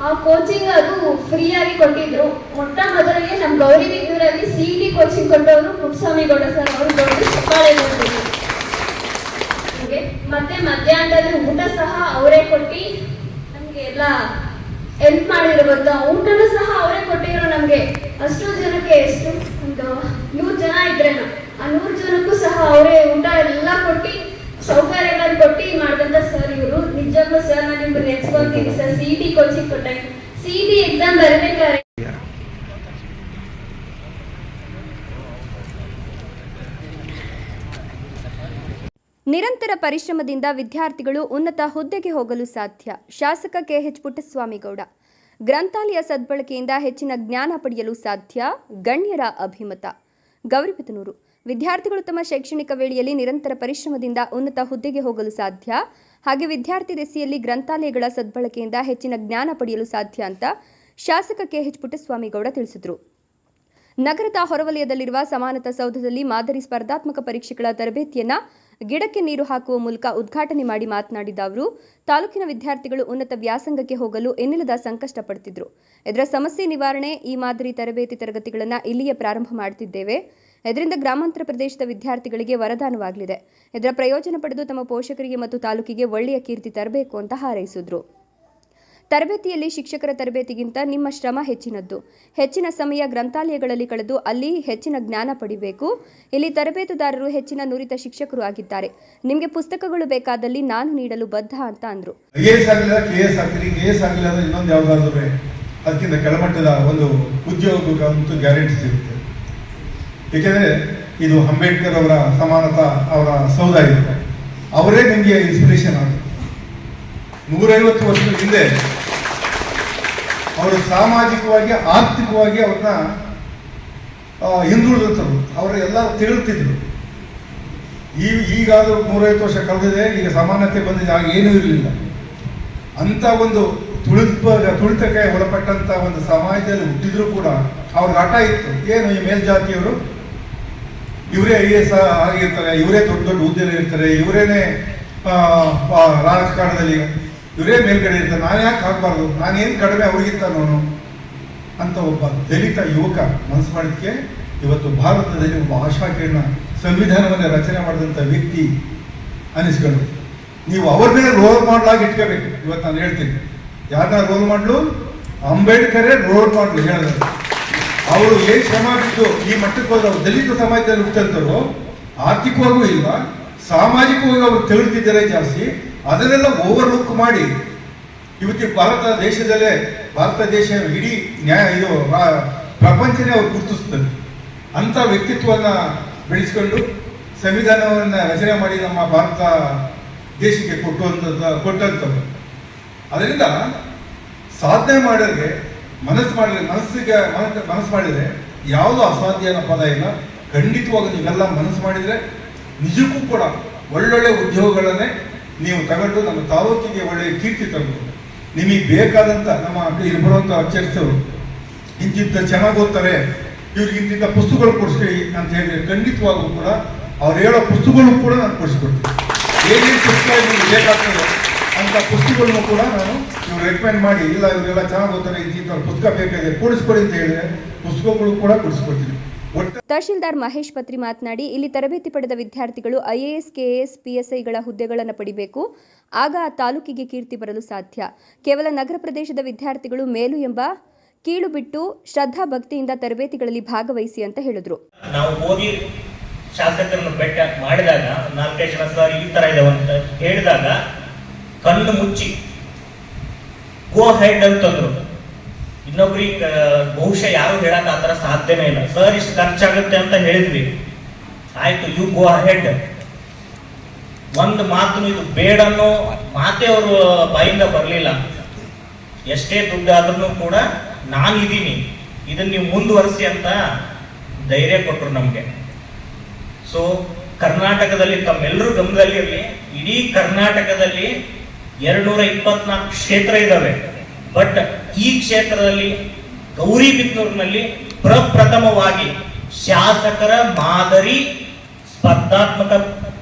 ಆ ಕೋಚಿಂಗ್ ಅದು ಫ್ರೀ ಆಗಿ ಕೊಟ್ಟಿದ್ರು. ಮೊಟ್ಟ ಮೊದಲಿಗೆ ನಮ್ಮ ಗೌರಿ ಬಿದ್ದೂರಲ್ಲಿ ಸಿ ಟಿ ಕೋಚಿಂಗ್ ಕೊಟ್ಟವರು ಪುಟ್ಸ್ವಾಮಿಗೌಡ ಸರ್ ಅವರು ದೊಡ್ಡ ಚಪ್ಪಾಳೆ ಮತ್ತೆ ಮಧ್ಯಾಹ್ನದಲ್ಲಿ ಊಟ ಸಹ ಅವರೇ ಕೊಟ್ಟು ನಮ್ಗೆ ಎಲ್ಲ ಹೆಲ್ಪ್ ಮಾಡಿದ್ರು ಗೊತ್ತಾ? ಊಟನೂ ಸಹ ಅವರೇ ಕೊಟ್ಟಿದ್ರು ನಮ್ಗೆ. ಅಷ್ಟು ಜನಕ್ಕೆ ಎಷ್ಟು? ಒಂದು ನೂರು ಜನ ಇದ್ರೇನು. ಆ ನೂರು ಜನಕ್ಕೂ ಸಹ ಅವರೇ ಊಟ ಎಲ್ಲ ಕೊಟ್ಟು ಸೌಕರ್ಯಗಳನ್ನು ಕೊಟ್ಟು ಮಾಡಿದಂತ ಸರ್ ಇವರು. ನಿಜವಾಗ್ಲೂ ಸರ್ ನಾನು ನಿಮ್ಗೆ ನೆನ್ಸ್ಕೊಂತೀನಿ ಸರ್ ಸಿ ಟಿ ಕೋಚಿಂಗ್ ಕೊಟ್ಟಾಗ ಸಿ ಟಿ ಎಕ್ಸಾಮ್ ಬರಬೇಕಾದ್ರೆ ನಿರಂತರ ಪರಿಶ್ರಮದಿಂದ ವಿದ್ಯಾರ್ಥಿಗಳು ಉನ್ನತ ಹುದ್ದೆಗೆ ಹೋಗಲು ಸಾಧ್ಯ. ಶಾಸಕ ಕೆಎಚ್ ಪುಟ್ಟಸ್ವಾಮಿಗೌಡ. ಗ್ರಂಥಾಲಯ ಸದ್ಬಳಕೆಯಿಂದ ಹೆಚ್ಚಿನ ಜ್ಞಾನ ಪಡೆಯಲು ಸಾಧ್ಯ. ಗಣ್ಯರ ಅಭಿಮತ. ಗೌರಿಬಿದನೂರು ವಿದ್ಯಾರ್ಥಿಗಳು ತಮ್ಮ ಶೈಕ್ಷಣಿಕ ವೇಳೆಯಲ್ಲಿ ನಿರಂತರ ಪರಿಶ್ರಮದಿಂದ ಉನ್ನತ ಹುದ್ದೆಗೆ ಹೋಗಲು ಸಾಧ್ಯ. ಹಾಗೆ ವಿದ್ಯಾರ್ಥಿ ದೆಸೆಯಲ್ಲಿ ಗ್ರಂಥಾಲಯಗಳ ಸದ್ಬಳಕೆಯಿಂದ ಹೆಚ್ಚಿನ ಜ್ಞಾನ ಪಡೆಯಲು ಸಾಧ್ಯ ಅಂತ ಶಾಸಕ ಕೆಎಚ್ ಪುಟ್ಟಸ್ವಾಮಿಗೌಡ ತಿಳಿಸಿದರು. ನಗರದ ಹೊರವಲಯದಲ್ಲಿರುವ ಸಮಾನತಾ ಸೌಧದಲ್ಲಿ ಮಾದರಿ ಸ್ಪರ್ಧಾತ್ಮಕ ಪರೀಕ್ಷೆಗಳ ತರಬೇತಿಯನ್ನ ಗಿಡಕ್ಕೆ ನೀರು ಹಾಕುವ ಮೂಲಕ ಉದ್ಘಾಟನೆ ಮಾಡಿ ಮಾತನಾಡಿದ ಅವರು, ತಾಲೂಕಿನ ವಿದ್ಯಾರ್ಥಿಗಳು ಉನ್ನತ ವ್ಯಾಸಂಗಕ್ಕೆ ಹೋಗಲು ಎನ್ನಿಲ್ಲದ ಸಂಕಷ್ಟ ಪಡುತ್ತಿದ್ರು ಇದರ ಸಮಸ್ಯೆ ನಿವಾರಣೆ ಈ ಮಾದರಿ ತರಬೇತಿ ತರಗತಿಗಳನ್ನು ಇಲ್ಲಿಯೇ ಪ್ರಾರಂಭ ಮಾಡುತ್ತಿದ್ದೇವೆ ಇದರಿಂದ ಗ್ರಾಮಾಂತರ ಪ್ರದೇಶದ ವಿದ್ಯಾರ್ಥಿಗಳಿಗೆ ವರದಾನವಾಗಲಿದೆ. ಇದರ ಪ್ರಯೋಜನ ಪಡೆದು ತಮ್ಮ ಪೋಷಕರಿಗೆ ಮತ್ತು ತಾಲೂಕಿಗೆ ಒಳ್ಳೆಯ ಕೀರ್ತಿ ತರಬೇಕು ಅಂತ ಹಾರೈಸಿದ್ರು. ತರಬೇತಿಯಲ್ಲಿ ಶಿಕ್ಷಕರ ತರಬೇತಿಗಿಂತ ನಿಮ್ಮ ಶ್ರಮ ಹೆಚ್ಚಿನದ್ದು. ಹೆಚ್ಚಿನ ಸಮಯ ಗ್ರಂಥಾಲಯಗಳಲ್ಲಿ ಕಳೆದು ಅಲ್ಲಿ ಹೆಚ್ಚಿನ ಜ್ಞಾನ ಪಡಿಬೇಕು. ಇಲ್ಲಿ ತರಬೇತುದಾರರು ಹೆಚ್ಚಿನ ನುರಿತ ಶಿಕ್ಷಕರು ಆಗಿದ್ದಾರೆ. ನಿಮಗೆ ಪುಸ್ತಕಗಳು ಬೇಕಾದಲ್ಲಿ ನಾನು ನೀಡಲು ಬದ್ಧ ಅಂತ ಅಂದ್ರು. ಅದಕ್ಕಿಂತ ಕೆಳಮಟ್ಟದ ಒಂದು ಉದ್ಯೋಗ ಗ್ಯಾರಂಟಿ ಸಿಗುತ್ತೆ. ಏಕೆಂದರೆ ಇದು ಅಂಬೇಡ್ಕರ್ ಅವರ ಸಮಾನತಾ, ಅವರ ಸೌಧ ಇದೆ. ಅವರೇ ನಿಮಗೆ ಇನ್ಸ್ಪಿರೇಷನ್ ಆಗುತ್ತೆ. ನೂರೈವತ್ತು ವರ್ಷದ ಹಿಂದೆ ಅವರು ಸಾಮಾಜಿಕವಾಗಿ, ಆರ್ಥಿಕವಾಗಿ ಅವ್ರನ್ನ ಹಿಂದುಳಿದಂಥವ್ರು ಅವರು. ಎಲ್ಲರೂ ತಿಳುತ್ತಿದ್ರು ಈ, ಈಗಾದರೂ ನೂರೈವತ್ತು ವರ್ಷ ಕಳೆದಿದೆ, ಈಗ ಸಮಾನತೆ ಬಂದಿದೆ ಆಗ ಏನೂ ಇರಲಿಲ್ಲ. ಅಂತ ಒಂದು ತುಳಿತ ತುಳಿತಕ್ಕೆ ಒಳಪಟ್ಟಂಥ ಒಂದು ಸಮಾಜದಲ್ಲಿ ಹುಟ್ಟಿದ್ರು ಕೂಡ ಅವ್ರಿಗೆ ಹಠ ಇತ್ತು. ಏನು ಈ ಮೇಲ್ಜಾತಿಯವರು? ಇವರೇ ಐ ಎಸ್ ಆಗಿರ್ತಾರೆ, ಇವರೇ ದೊಡ್ಡ ದೊಡ್ಡ ಹುದ್ದೆಯಲ್ಲಿ ಇರ್ತಾರೆ ಇವರೇನೆ ರಾಜಕಾರಣದಲ್ಲಿ ಇವರೇ ಮೇಲ್ಗಡೆ ಇರ್ತಾರೆ. ನಾನು ಯಾಕೆ ಹಾಕ್ಬಾರ್ದು? ನಾನೇನು ಕಡಿಮೆ ಅವ್ರಿಗಿಂತ ನಾನು ಅಂತ ಒಬ್ಬ ದಲಿತ ಯುವಕ ಮನಸ್ಸು ಮಾಡಿದಕ್ಕೆ ಇವತ್ತು ಭಾರತದಲ್ಲಿ ಒಬ್ಬ ಆಶಾಕಿರಣ ಸಂವಿಧಾನವನ್ನು ರಚನೆ ಮಾಡಿದಂಥ ವ್ಯಕ್ತಿ ಅನಿಸ್ಕೊಂಡು ನೀವು ಅವ್ರ ಮೇಲೆ ರೋಲ್ ಮಾಡಲಾಗಿ ಇಟ್ಕೋಬೇಕು. ಇವತ್ತು ನಾನು ಹೇಳ್ತೀನಿ. ಯಾರನ್ನ ರೋಲ್ ಮಾಡಲು ಅಂಬೇಡ್ಕರೇ ರೋಲ್ ಮಾಡಲು ಹೇಳಿದ್ರು. ಅವರು ಏನು ಶ್ರಮ ಬಿಟ್ಟು ಈ ಮಟ್ಟಕ್ಕೆ ಹೋದ್ರೆ ಅವ್ರು ದಲಿತ ಸಮಾಜದಲ್ಲಿ ಹುಟ್ಟಂತರು ಆರ್ಥಿಕವಾಗೂ ಇಲ್ಲ, ಸಾಮಾಜಿಕವಾಗಿ ಅವರು ತಿಳಿದಿದ್ದಾರೆ ಜಾಸ್ತಿ ಅದನ್ನೆಲ್ಲ ಓವರ್ಲುಕ್ ಮಾಡಿ ಇವತ್ತು ಭಾರತ ದೇಶದಲ್ಲೇ, ಭಾರತ ದೇಶ ಇಡೀ ನ್ಯಾಯ, ಇದು ಪ್ರಪಂಚನೇ ಅವ್ರು ಗುರುತಿಸ್ತದೆ ಅಂತ ವ್ಯಕ್ತಿತ್ವವನ್ನ ಬೆಳೆಸ್ಕೊಂಡು ಸಂವಿಧಾನವನ್ನ ರಚನೆ ಮಾಡಿ ನಮ್ಮ ಭಾರತ ದೇಶಕ್ಕೆ ಕೊಟ್ಟುವಂಥದ್ದು ಕೊಟ್ಟಂಥವ್ರು. ಅದರಿಂದ ಸಾಧನೆ ಮಾಡೋರಿಗೆ, ಮನಸ್ಸು ಮಾಡಿದ್ರೆ, ಮನಸ್ಸಿಗೆ ಮನ- ಮನಸ್ಸು ಮಾಡಿದ್ರೆ ಯಾವುದು ಅಸಾಧ್ಯ ಅನ್ನೋ ಪದ ಇಲ್ಲ. ಖಂಡಿತವಾಗಿ ನೀವೆಲ್ಲ ಮನಸ್ಸು ಮಾಡಿದ್ರೆ ನಿಜಕ್ಕೂ ಕೂಡ ಒಳ್ಳೊಳ್ಳೆ ಉದ್ಯೋಗಗಳನ್ನೇ ನೀವು ತಗೊಂಡು ನಮ್ಮ ತಾಲೂಕಿಗೆ ಒಳ್ಳೆಯ ಕೀರ್ತಿ ತಂದು ನಿಮಗೆ ಬೇಕಾದಂತ ನಮ್ಮ ಇಲ್ಲಿ ಬರುವಂಥ ಅಧ್ಯಕ್ಷರು ಇಂತಿಂತ ಚೆನ್ನಾಗಿ ಓದ್ತಾರೆ, ಇವ್ರಿಗೆ ಇಂತಿಂತ ಪುಸ್ತಕಗಳು ಕೊಡಿಸ್ರಿ ಅಂತ ಹೇಳಿದ್ರೆ ಖಂಡಿತವಾಗೂ ಕೂಡ ಅವ್ರು ಹೇಳೋ ಪುಸ್ತಕಗಳು ಕೂಡ ನಾನು ಕೊಡಿಸ್ಕೊಡ್ತೀನಿ. ಏನೇನು ಪುಸ್ತಕ ನಿಮ್ಗೆ ಬೇಕಾಗ್ತದೆ ಅಂತ ಪುಸ್ತಕಗಳನ್ನು ಕೂಡ ನಾನು ಇವ್ರು ರೆಕಮೆಂಡ್ ಮಾಡಿ, ಇಲ್ಲ ಇವರೆಲ್ಲ ಚೆನ್ನಾಗಿ ಓದ್ತಾರೆ, ಇಂತಿಂತ ಪುಸ್ತಕ ಬೇಕಾಗಿದೆ, ಕೊಡಿಸ್ಕೊಡಿ ಅಂತ ಹೇಳಿದ್ರೆ ಪುಸ್ತಕಗಳು ಕೂಡ ಕೊಡಿಸ್ಕೊಡ್ತೀನಿ. ತಹಶೀಲ್ದಾರ್ ಮಹೇಶ್ ಪತ್ರಿ ಮಾತನಾಡಿ, ಇಲ್ಲಿ ತರಬೇತಿ ಪಡೆದ ವಿದ್ಯಾರ್ಥಿಗಳು ಐಎಎಸ್, ಕೆಎಎಸ್, ಪಿಎಸ್ಐಗಳ ಹುದ್ದೆಗಳನ್ನು ಪಡಿಬೇಕು. ಆಗ ಆ ತಾಲೂಕಿಗೆ ಕೀರ್ತಿ ಬರಲು ಸಾಧ್ಯ. ಕೇವಲ ನಗರ ಪ್ರದೇಶದ ವಿದ್ಯಾರ್ಥಿಗಳು ಮೇಲು ಎಂಬ ಕೀಳು ಬಿಟ್ಟು ಶ್ರದ್ಧಾ ಭಕ್ತಿಯಿಂದ ತರಬೇತಿಗಳಲ್ಲಿ ಭಾಗವಹಿಸಿ ಅಂತ ಹೇಳಿದ್ರು. ನಾವು ಹೋಗಿ ಶಾಸಕರನ್ನು ಭೇಟಿ ಮಾಡಿದಾಗ, ನಾಲ್ಕೈದು ಜನ ಸರ್ ಈ ತರ ಅಂತ ಹೇಳಿದಾಗ, ಕಣ್ಣು ಮುಚ್ಚಿ ಗೋ ಅಂತಂದ್ರು ಇನ್ನೊಬ್ರಿಗೆ ಬಹುಶಃ ಯಾರು ಹೇಳಕ್ ಆ ತರ ಸಾಧ್ಯನೇ ಇಲ್ಲ. ಸರ್, ಇಷ್ಟು ಖರ್ಚಾಗುತ್ತೆ ಅಂತ ಹೇಳಿದ್ವಿ. ಆಯ್ತು ಯು ಗೋ ಅಹೆಡ್ ಒಂದು ಮಾತು ಇದು ಬೇಡ ಅನ್ನೋ ಮಾತೆ ಅವರು ಬಾಯಿಂದ ಬರಲಿಲ್ಲ. ಎಷ್ಟೇ ದುಡ್ಡು ಆದ್ರೂ ಕೂಡ ನಾನು ಇದೀನಿ. ಇದನ್ನ ನೀವು ಮುಂದುವರಿಸಿ ಅಂತ ಧೈರ್ಯ ಕೊಟ್ಟರು ನಮಗೆ. ಸೊ ಕರ್ನಾಟಕದಲ್ಲಿ ತಮ್ಮೆಲ್ಲರೂ ಗಮನದಲ್ಲಿ ಇರಲಿ. ಇಡೀ ಕರ್ನಾಟಕದಲ್ಲಿ ಎರಡ್ನೂರ ಇಪ್ಪತ್ನಾಲ್ಕು ಕ್ಷೇತ್ರ ಇದಾವೆ. ಬಟ್ ಈ ಕ್ಷೇತ್ರದಲ್ಲಿ ಗೌರಿಬಿದನೂರಿನಲ್ಲಿ ಪ್ರಪ್ರಥಮವಾಗಿ ಶಾಸಕರ ಮಾದರಿ ಸ್ಪರ್ಧಾತ್ಮಕ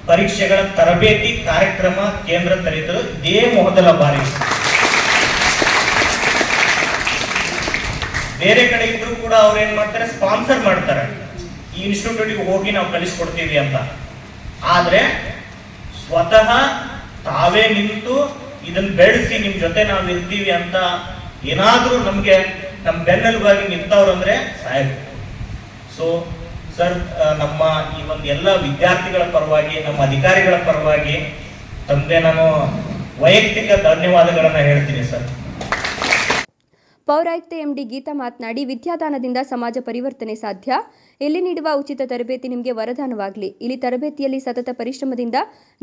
ಪರೀಕ್ಷೆಗಳ ತರಬೇತಿ ಕಾರ್ಯಕ್ರಮ ಕೇಂದ್ರ ತೆರೆಯುತ್ತದೆ ಇದೇ ಮೊದಲ ಬಾರಿ. ಬೇರೆ ಕಡೆ ಇದ್ರು ಕೂಡ ಅವ್ರು ಏನ್ ಮಾಡ್ತಾರೆ? ಸ್ಪಾನ್ಸರ್ ಮಾಡ್ತಾರೆ. ಈ ಇನ್ಸ್ಟಿಟ್ಯೂಟ್ಗೆ ಹೋಗಿ ನಾವು ಕಲಿಸ್ಕೊಡ್ತೀವಿ ಅಂತ. ಆದ್ರೆ ಸ್ವತಃ ತಾವೇ ನಿಂತು ಇದನ್ನ ಬೆಳೆಸಿ ನಿಮ್ ಜೊತೆ ನಾವು ಇರ್ತೀವಿ ಅಂತ ಏನಾದ್ರೂ ನಮಗೆ ನಮ್ಮ ಬೆನ್ನೆಲುಬಾಗಿ ನಿಂತವ್ರು ಅಂದ್ರೆ ಸಾಹೇಬ್ ಸೊ ಸರ್ ನಮ್ಮ ಈ ಒಂದು ಎಲ್ಲ ವಿದ್ಯಾರ್ಥಿಗಳ ಪರವಾಗಿ, ನಮ್ಮ ಅಧಿಕಾರಿಗಳ ಪರವಾಗಿ ತಂದೆ ನಾನು ವೈಯಕ್ತಿಕ ಧನ್ಯವಾದಗಳನ್ನು ಹೇಳ್ತೀನಿ ಸರ್ ಪೌರಾಯುಕ್ತೆ ಎಂಡಿ ಗೀತಾ ಮಾತನಾಡಿ, ವಿದ್ಯಾದಾನದಿಂದ ಸಮಾಜ ಪರಿವರ್ತನೆ ಸಾಧ್ಯ. ಇಲ್ಲಿ ನೀಡುವ ಉಚಿತ ತರಬೇತಿ ನಿಮಗೆ ವರದಾನವಾಗಲಿ. ಇಲ್ಲಿ ತರಬೇತಿಯಲ್ಲಿ ಸತತ ಪರಿಶ್ರಮದಿಂದ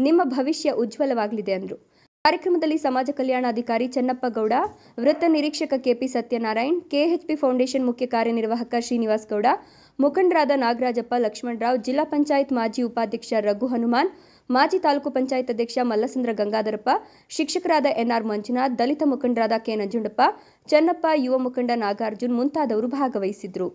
ನಿಮ್ಮ ಭವಿಷ್ಯ ಉಜ್ವಲವಾಗಲಿದೆ ಅಂದರು. ಕಾರ್ಯಕ್ರಮದಲ್ಲಿ ಸಮಾಜ ಕಲ್ಯಾಣಾಧಿಕಾರಿ ಚೆನ್ನಪ್ಪ ಗೌಡ, ವೃತ್ತ ನಿರೀಕ್ಷಕ ಕೆಪಿ ಸತ್ಯನಾರಾಯಣ್, ಕೆಎಚ್ಪಿ ಫೌಂಡೇಶನ್ ಮುಖ್ಯ ಕಾರ್ಯನಿರ್ವಾಹಕ ಶ್ರೀನಿವಾಸ್ ಗೌಡ, ಮುಖಂಡರಾದ ನಾಗರಾಜಪ್ಪ ಲಕ್ಷ್ಮಣರಾವ್, ಜಿಲ್ಲಾ ಪಂಚಾಯತ್ ಮಾಜಿ ಉಪಾಧ್ಯಕ್ಷ ರಘು ಹನುಮಾನ್, ಮಾಜಿ ತಾಲೂಕು ಪಂಚಾಯತ್ ಅಧ್ಯಕ್ಷ ಮಲ್ಲಸಂದ್ರ ಗಂಗಾಧರಪ್ಪ, ಶಿಕ್ಷಕರಾದ ಎನ್ಆರ್ ಮಂಜುನಾಥ್, ದಲಿತ ಮುಖಂಡರಾದ ಕೆ ನಂಜುಂಡಪ್ಪ, ಚೆನ್ನಪ್ಪ, ಯುವ ಮುಖಂಡ ನಾಗಾರ್ಜುನ್ ಮುಂತಾದವರು ಭಾಗವಹಿಸಿದ್ರು.